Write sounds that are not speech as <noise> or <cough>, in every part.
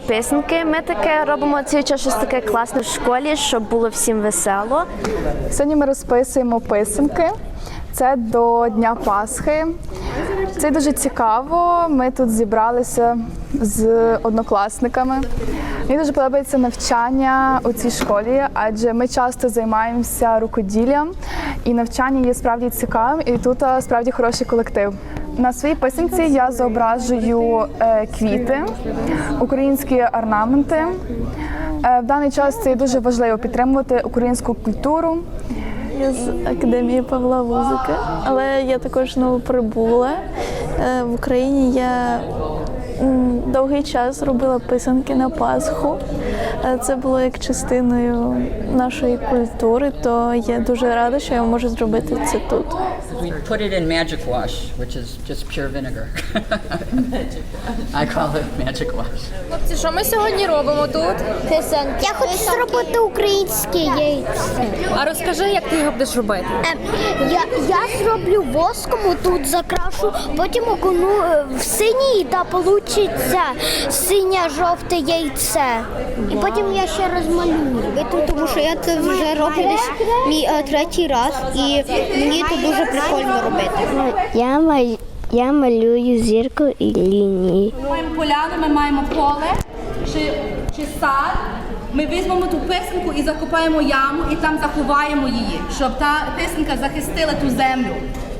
писанки. Ми таке робимо час щось таке класне в школі, щоб було всім весело. Сьогодні ми розписуємо писанки. Це до Дня Пасхи. Це дуже цікаво. Ми тут зібралися з однокласниками. Мені дуже подобається навчання у цій школі, адже ми часто займаємося рукоділлям, і навчання є справді цікавим, і тут справді хороший колектив. На своїй писанці я зображую е, квіти, українські орнаменти. Е, В даний час це дуже важливо підтримувати українську культуру. Я з академії Павла Музики, але я також новоприбула. Е, В Україні я довгий час робила писанки на Пасху. Це було як частиною нашої культури, то я дуже рада, що я можу зробити це тут. We put it in magic wash, which is just pure vinegar. I call it magic wash. Хлопці, що ми сьогодні робимо тут? Я хочу зробити українське яйце. А розкажи, як ти його будеш робити? Ем, Я, я зроблю воском, тут закрашу, потім окуну е, в синій та получиться синє-жовте яйце. І потім я ще розмалюю. Тому що я це вже роблю десь мій е, третій раз, і мені це дуже прикольно робити. Я, мал... я малюю зірку і лінії. Ми маємо поляну, ми маємо поле чи, чи сад. Ми візьмемо ту писанку і закопаємо яму, і там заховаємо її, щоб та писанка захистила ту землю.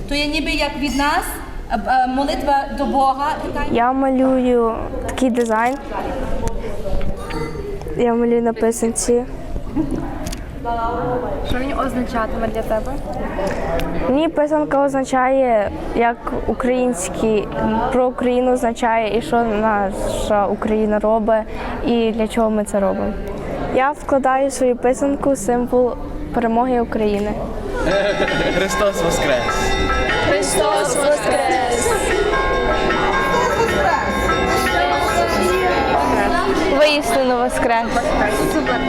То є ніби як від нас е, е, молитва до Бога. Я малюю такий дизайн. Я малюю на писанці. Що він означатиме для тебе? Мені писанка означає як український про Україну означає і що наша Україна робить, і для чого ми це робимо. Я вкладаю в свою писанку символ перемоги України. <laughs> Христос Воскрес! Христос Воскрес! Воістину Воскрес! Супер.